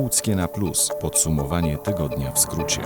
Łódzkie na Plus. Podsumowanie tygodnia w skrócie.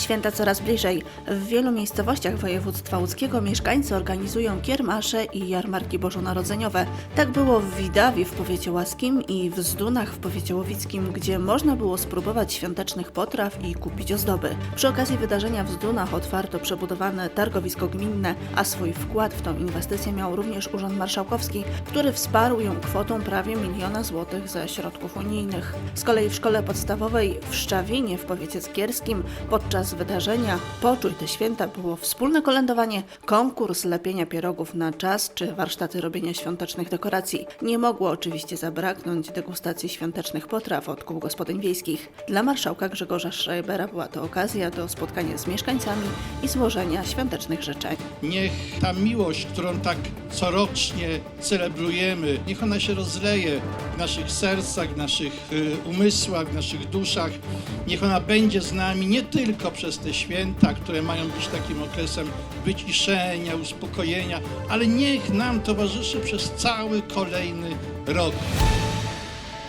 Święta coraz bliżej. W wielu miejscowościach województwa łódzkiego mieszkańcy organizują kiermasze i jarmarki bożonarodzeniowe. Tak było w Widawie w powiecie łaskim i w Zdunach w powiecie łowickim, gdzie można było spróbować świątecznych potraw i kupić ozdoby. Przy okazji wydarzenia w Zdunach otwarto przebudowane targowisko gminne, a swój wkład w tą inwestycję miał również Urząd Marszałkowski, który wsparł ją kwotą prawie miliona złotych ze środków unijnych. Z kolei w szkole podstawowej w Szczawinie w powiecie skierskim podczas wydarzenia Poczuj te święta było wspólne kolędowanie, konkurs lepienia pierogów na czas czy warsztaty robienia świątecznych dekoracji. Nie mogło oczywiście zabraknąć degustacji świątecznych potraw od kół gospodyń wiejskich. Dla marszałka Grzegorza Schreibera była to okazja do spotkania z mieszkańcami i złożenia świątecznych życzeń. Niech ta miłość, którą tak corocznie celebrujemy, niech ona się rozleje w naszych sercach, w naszych y, umysłach, w naszych duszach. Niech ona będzie z nami nie tylko przez te święta, które mają być takim okresem wyciszenia, uspokojenia, ale niech nam towarzyszy przez cały kolejny rok.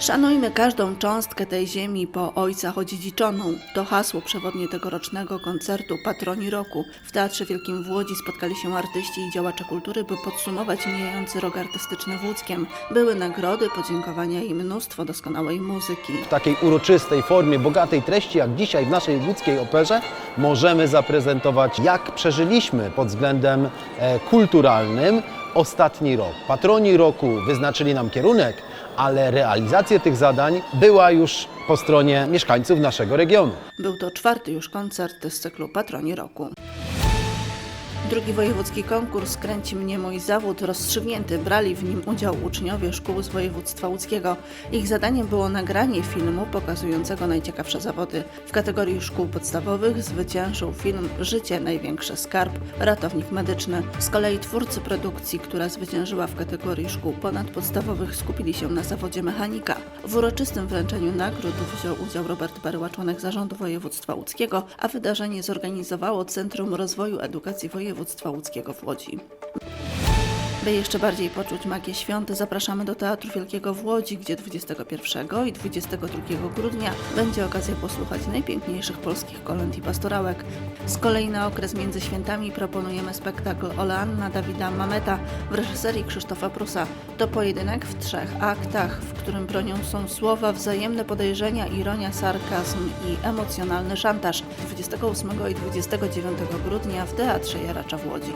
Szanujmy każdą cząstkę tej ziemi po ojcach odziedziczoną. To hasło przewodnie tegorocznego koncertu Patroni Roku. W Teatrze Wielkim w Łodzi spotkali się artyści i działacze kultury, by podsumować mijający rok artystyczny w Łódzkiem. Były nagrody, podziękowania i mnóstwo doskonałej muzyki. w takiej uroczystej formie, bogatej treści, jak dzisiaj w naszej łódzkiej operze, możemy zaprezentować, jak przeżyliśmy pod względem e, kulturalnym ostatni rok. Patroni roku wyznaczyli nam kierunek, ale realizacja tych zadań była już po stronie mieszkańców naszego regionu. Był to czwarty już koncert z cyklu Patroni Roku. Drugi wojewódzki konkurs Kręci mnie mój zawód rozstrzygnięty. Brali w nim udział uczniowie szkół z województwa łódzkiego. Ich zadaniem było nagranie filmu pokazującego najciekawsze zawody. W kategorii szkół podstawowych zwyciężył film Życie największy skarb ratownik medyczny. Z kolei twórcy produkcji, która zwyciężyła w kategorii szkół ponadpodstawowych skupili się na zawodzie mechanika. W uroczystym wręczeniu nagród wziął udział Robert Berła, członek zarządu województwa łódzkiego, a wydarzenie zorganizowało Centrum Rozwoju Edukacji Województwa Łódzkiego w Łodzi. By jeszcze bardziej poczuć magię świąt, zapraszamy do Teatru Wielkiego w Łodzi, gdzie 21 i 22 grudnia będzie okazja posłuchać najpiękniejszych polskich kolęd i pastorałek. Z kolei na okres między świętami proponujemy spektakl Oleanna Dawida Mameta w reżyserii Krzysztofa Prusa. To pojedynek w trzech aktach, w którym bronią są słowa, wzajemne podejrzenia, ironia, sarkazm i emocjonalny szantaż. 28 i 29 grudnia w Teatrze Jaracza w Łodzi.